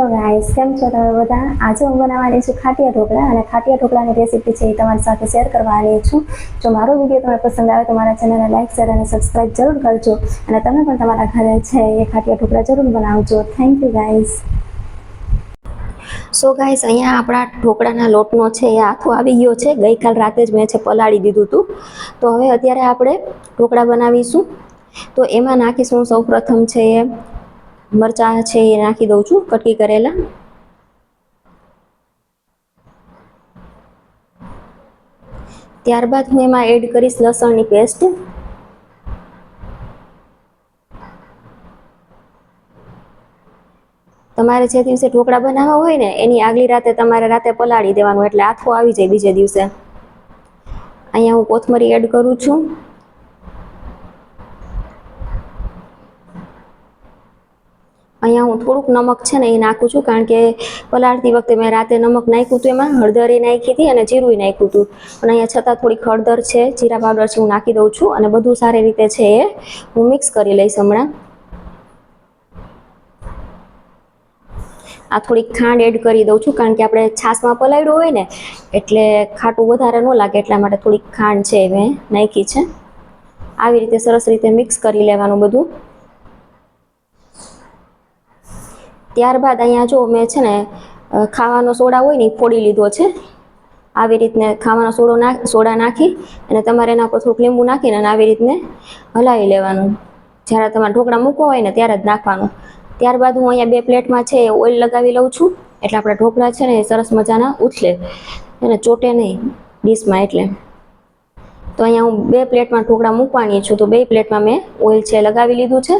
Hello guys કેમ છો તમે બધા આજે હું બનાવવાની છું ખાટિયા ઢોકળા અને ખાટિયા ઢોકળાની રેસીપી છે એ તમારી સાથે શેર કરવાની છું. જો મારો વીડિયો તમને પસંદ આવે તો મારા ચેનલને લાઈક શેર અને સબસ્ક્રાઇબ જરૂર કરજો. અને તમે પણ તમારા ઘરે છે એ ખાટિયા ઢોકળા જરૂર બનાવજો. Thank you guys so guys અહીંયા આપણા ઢોકળાના લોટનો છે એ આથો આવી ગયો છે. ગઈકાલ રાતે જ મેં છે પલાળી દીધું હતું તો હવે અત્યારે આપણે ઢોકળા બનાવીશું. તો એમાં નાખીશું સૌ પ્રથમ છે એ મરચાં છે એ નાખી દઉં છું, કટકી કરેલા. ત્યારબાદ હું એમાં એડ કરીશ લસણની પેસ્ટ. તમારે જે દિવસે ઢોકળા બનાવવા હોય ને, એની આગલી રાતે તમારે રાતે પલાળી દેવાનું, એટલે આથો આવી જાય બીજે દિવસે. અહીંયા હું કોથમરી એડ કરું છું. અહીંયા હું થોડુંક નમક છે ને એ નાખું છું, કારણ કે પલાળતી વખતે મેં રાતે નમક નાખ્યું હતું એમાં, હળદર એ નાખી હતી અને જીરું નાખ્યું હતું. પણ અહીંયા છતાં થોડીક હળદર છે, જીરા પાવડર છે, હું નાખી દઉં છું અને બધું સારી રીતે છે એ હું મિક્સ કરી લઈશ હમણાં. આ થોડીક ખાંડ એડ કરી દઉં છું, કારણ કે આપણે છાશમાં પલાળ્યું હોય ને, એટલે ખાટું વધારે ન લાગે, એટલા માટે થોડીક ખાંડ છે મેં નાખી છે. આવી રીતે સરસ રીતે મિક્સ કરી લેવાનું બધું. ત્યારબાદ અહીંયા જો મેં છે ને ખાવાનો સોડા હોય ને, એ ફોડી લીધો છે. આવી રીતને ખાવાનો સોડો નાખ સોડા નાખી અને તમારે એના પર થોડુંક લીંબુ નાખીને આવી રીતને હલાવી લેવાનું. જ્યારે તમારે ઢોકળા મૂકવા હોય ને, ત્યારે જ નાખવાનું. ત્યારબાદ હું અહીંયા બે પ્લેટમાં છે ઓઇલ લગાવી લઉં છું. એટલે આપણા ઢોકળા છે ને, એ સરસ મજાના ઉછલે અને ચોટે નહીં, ડીશમાં એટલે. તો અહીંયા હું બે પ્લેટમાં ઢોકળા મૂકવાની છું. તો બે પ્લેટમાં મેં ઓઇલ છે લગાવી લીધું છે.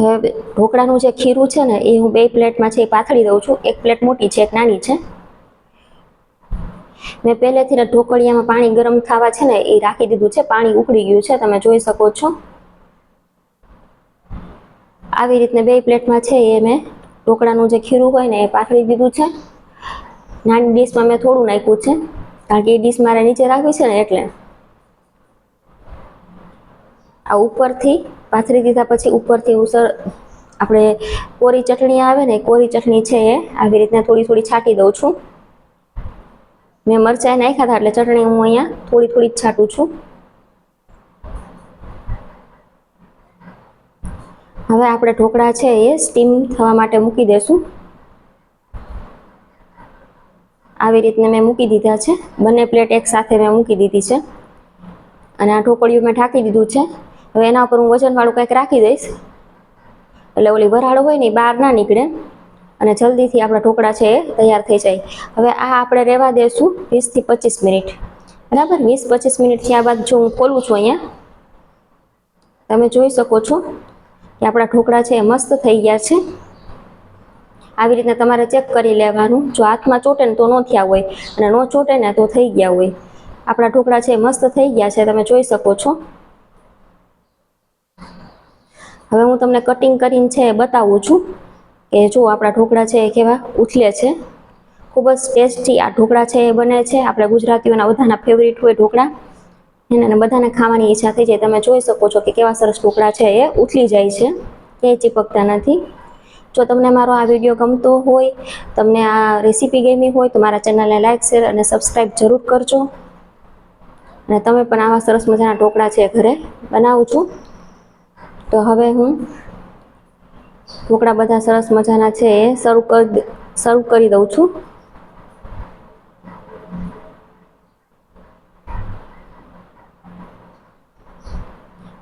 હવે ઢોકળાનું જે ખીરું છે ને, એ હું બે પ્લેટમાં છે એ પાથળી દઉં છું. એક પ્લેટ મોટી છે, એક નાની છે. મેં પહેલેથી ઢોકળિયામાં પાણી ગરમ થવા છે ને, એ રાખી દીધું છે. પાણી ઉકળી ગયું છે, તમે જોઈ શકો છો. આવી રીતને બે પ્લેટમાં છે એ મેં ઢોકળાનું જે ખીરું હોય ને, એ પાથળી દીધું છે. નાની ડીશમાં મેં થોડું નાખ્યું છે, કારણ કે એ ડીશ મારે નીચે રાખવી છે ને, એટલે આ ઉપરથી પાથરી દીધા પછી ઉપરથી હું સર આપણે કોરી ચટણી આવે ને, કોરી ચટણી છે એ, આવી રીતના થોડી થોડી છાંટી દઉં છું. મેં મરચાં નાખ્યા હતા એટલે ચટણી હું અહીંયા થોડી થોડી જ છાંટું છું. હવે આપણે ઢોકળા છે એ સ્ટીમ થવા માટે મૂકી દેશું. આવી રીતને મેં મૂકી દીધા છે. બંને પ્લેટ એક સાથે મેં મૂકી દીધી છે. અને આ ઢોકળીયું મેં ઢાંકી દીધું છે. હવે એના ઉપર હું વજનવાળું કંઈક રાખી દઈશ. એટલે ઓલી વરાળ હોય ને એ બહાર ના નીકળે. અને જલ્દીથી આપણા ઢોકળા છે એ તૈયાર થઈ જાય. હવે આ આપણે રહેવા દઈશું વીસથી પચીસ મિનિટ. બરાબર? વીસ પચીસ મિનિટ થયા બાદ જો હું ખોલું છું અહીંયા, તમે જોઈ શકો છો કે આપણા ઢોકળા છે એ મસ્ત થઈ ગયા છે. આવી રીતના તમારે ચેક કરી લેવાનું. જો હાથમાં ચોટે ને તો ન થયા હોય અને ન ચોટે ને તો થઈ ગયા હોય. આપણા ઢોકળા છે મસ્ત થઈ ગયા છે, તમે જોઈ શકો છો. હવે હું તમને કટિંગ કરીને છે એ બતાવું છું કે જો આપણા ઢોકળા છે એ કેવા ઉથલે છે. ખૂબ જ ટેસ્ટી આ ઢોકળા છે એ બને છે. આપણે ગુજરાતીઓના બધાના ફેવરિટ હોય ઢોકળા. એને અને બધાને ખાવાની ઈચ્છા થઈ જાય. તમે જોઈ શકો છો કે કેવા સરસ ઢોકળા છે એ ઉથલી જાય છે. કે ચીપકતા નથી. જો તમને મારો આ વીડિયો ગમતો હોય, તમને આ રેસીપી ગમી હોય, તો મારા ચેનલને લાઈક શેર અને સબસ્ક્રાઈબ જરૂર કરજો. અને તમે પણ આવા સરસ મજાના ઢોકળા છે એ ઘરે બનાવું છું. તો હવે હું ઢોકળા બધા સરસ મજાના છે એ શરૂ કરી શરૂ કરી દઉં છું.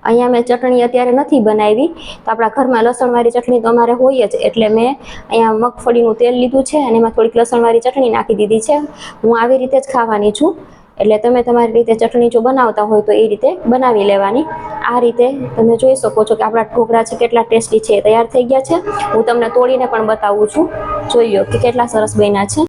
અહીંયા મેં ચટણી અત્યારે નથી બનાવી, તો આપણા ઘરમાં લસણવાળી ચટણી તો અમારે હોય જ, એટલે મેં અહીંયા મગફળીનું તેલ લીધું છે અને એમાં થોડીક લસણવાળી ચટણી નાખી દીધી છે. હું આવી રીતે જ ખાવાની છું, એટલે તમે તમારી રીતે ચટણી જો બનાવતા હોય તો એ રીતે બનાવી લેવાની. આ રીતે તમે જોઈ શકો છો કે આપણા ઢોકળા છે, કેટલા ટેસ્ટી છે, તૈયાર થઈ ગયા છે. હું તમને તોડીને પણ બતાવું છું. જોઈ લો કે કેટલા સરસ બન્યા છે.